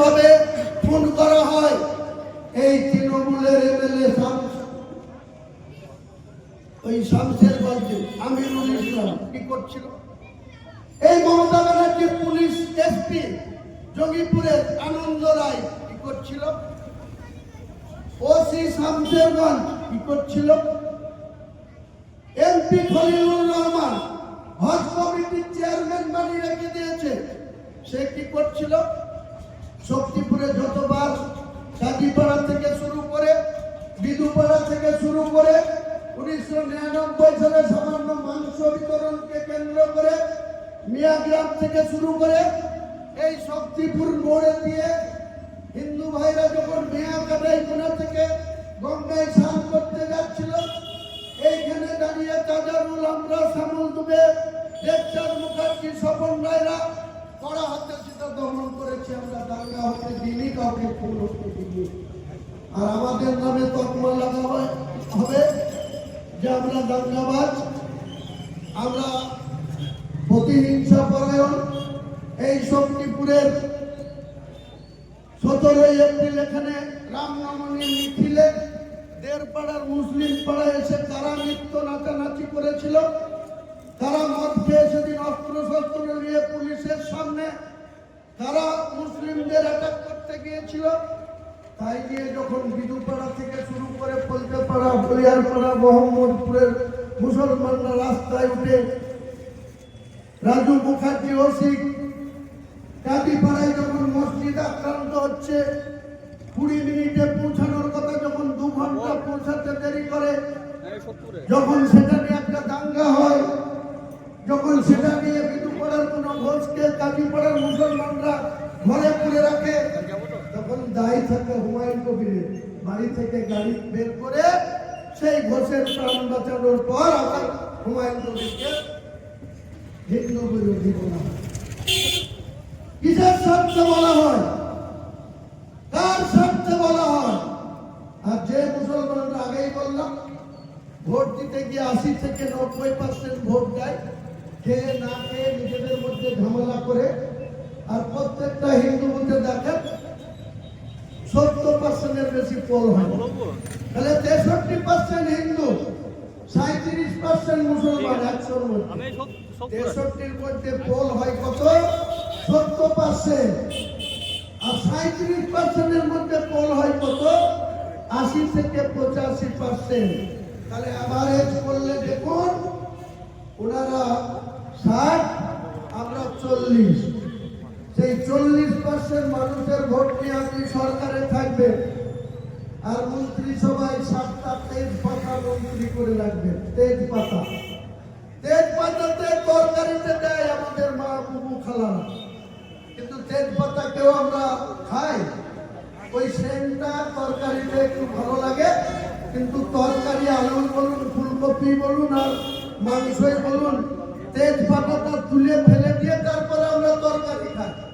ভাবে খুন করা হয়। এই তৃণমূলের এমএলএ ওই আমিরুল ইসলাম কি করছিল? এই মমতা পুলিশ, এসপি, জঙ্গিপুরের আনন্দ রায় কি করছিল? ওসি শামসেরগঞ্জ কি করছিল? এমপি খলিলুর রহমান হজ কমিটির চেয়ারম্যান বানিয়ে রেখে দিয়েছে। সে কি করছিল? শক্তিপুরে যতবার কাজীপাড়া থেকে শুরু করে বিদুপাড়া থেকে শুরু করে, উনিশশো নিরানব্বই সালে সামান্য মাংস বিতরণকে কেন্দ্র করে মিয়াগ্রাম থেকে শুরু করে, এই শক্তিপুর মোড়ে দিয়ে হিন্দু ভাইরা যখন মেয়া কাটাই কোনা থেকে গঙ্গায় স্নান করতে যাচ্ছিল, এইখানে দাঁড়িয়ে তাজারুল আমরা শ্যামল দুবে, দেবচাঁদ মুখার্জি, স্বপন রায়রা, কড়া হাতে দমন করেছে আমরা, দাঙ্গা হতে দিনই কাউকে ফুল হতে দিইনি। আর আমাদের নামে তকমা লাগা হবে যে আমরা দাঙ্গাবাজ, আমরা প্রতিহিংসা পরায়ণ। এই শক্তিপুরের সতেরোই এপ্রিল এখানে রামনবমীর মিছিলে দেড় পাড়ার মুসলিম পাড়ায় এসে তারা নৃত্য নাচানাচি করেছিল। তারা মদ খেয়ে সেদিন অস্ত্র শস্ত্র নিয়ে পুলিশের সামনে তারা মুসলিমদের অ্যাটাক করতে গিয়েছিল। তাই নিয়ে যখন বিদুপাড়া থেকে শুরু করে পলতেপাড়া বলিয়ারপাড়া মোহাম্মদপুরের মুসলমানরা রাস্তায় উঠে রাজু মুখার্জি ওসি কাটিপাড়ায় যখন মসজিদ আক্রান্ত হচ্ছে কুড়ি মিনিটে পৌঁছানোর কথা যখন দু ঘণ্টা পৌঁছাতে দেরি করে যখন সেটা নিয়ে একটা দাঙ্গা হয় যখন সেটা নিয়ে বিদুপাড়ার কোনো ঘোষকে কাজীপাড়ার মুসলমানরা ঘরে পুড়ে রাখে, তখন দায়ী থাকে হুমায়ুন কবিরের বাড়ি থেকে গাড়ি বের করে সেই ঘোষের প্রাণ বাঁচানোর পর আবার হুমায়ুন কবিরকে হিন্দু বিরোধী বলা হয়। কিসের স্বার্থে বলা হয়? কার স্বার্থে বলা হয়? আর যে মুসলমানরা আগেই বললাম, ভোট দিতে গিয়ে আশি থেকে নব্বই পার্সেন্ট ভোট দেয়, খেয়ে না খেয়ে নিজেদের মধ্যে ঝামেলা করে প্রত্যেকটা হিন্দু দেখেন সত্তর পার্সেন্টের বেশি পোল হয়। তাহলে তেষট্টি পার্সেন্ট হিন্দু সাঁত্রিশ পার্সেন্ট মুসলমান একশোর মধ্যে। তেষট্টির মধ্যে পোল হয় কত? সত্তর পার্সেন্ট আর সাঁত্রিশ পার্সেন্টের মধ্যে পোল হয় কত? আশি থেকে পঁচাশি পার্সেন্ট তাহলে অ্যাভারেজ করলে দেখুন ওনারা ষাট আমরা চল্লিশ। সেই চল্লিশ পার্সেন্ট মানুষের ভোট নিয়ে আপনি সরকারে থাকবেন। আর মন্ত্রিসভায় সাতটা তেজ পাতা মন্ত্রী করে রাখবেন। তেজ পাতা তেজপাতাতে তরকারিতে দেয় আমাদের মা বুবু খালারা। কিন্তু তেজপাতাকেও আমরা খাই। ওই সেন্টটা তরকারিতে একটু ভালো লাগে, কিন্তু তরকারি আলু বলুন, ফুলকপি বলুন আর মাংসই বলুন, তেজপাতাটা তুলে ফেলে দিয়ে তারপরে আমরা তরকারি খাই তো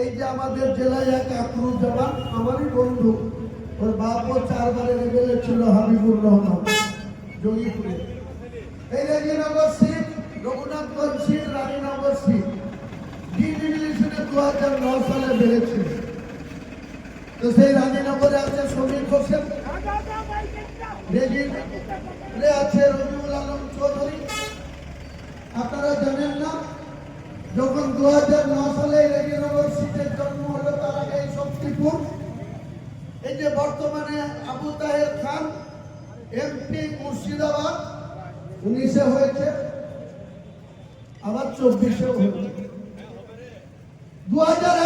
এই যে আমাদের জেলায় এক আফরুজ জামান আমারই বন্ধু। ওর বাপও চারবারের এমএলএ ছিল, হাবিবুর রহমান, জঙ্গিপুরে। এই Raninagar seat Raghunathganj seat Raninagar seat সালে বেড়েছিল। তো সেই রানীনগরে আছে সমীর হোসেন আলম চৌধুরী। আপনারা জানেন না, যখন দু সালে রেজিনগর জন্ম হলো তার আগে এই শক্তিপুর। এই যে বর্তমানে আবু তাহের খান, এমপি মুর্শিদাবাদ উনিশে হয়েছে। আবার চব্বিশে হয়েছে। দু হাজার এক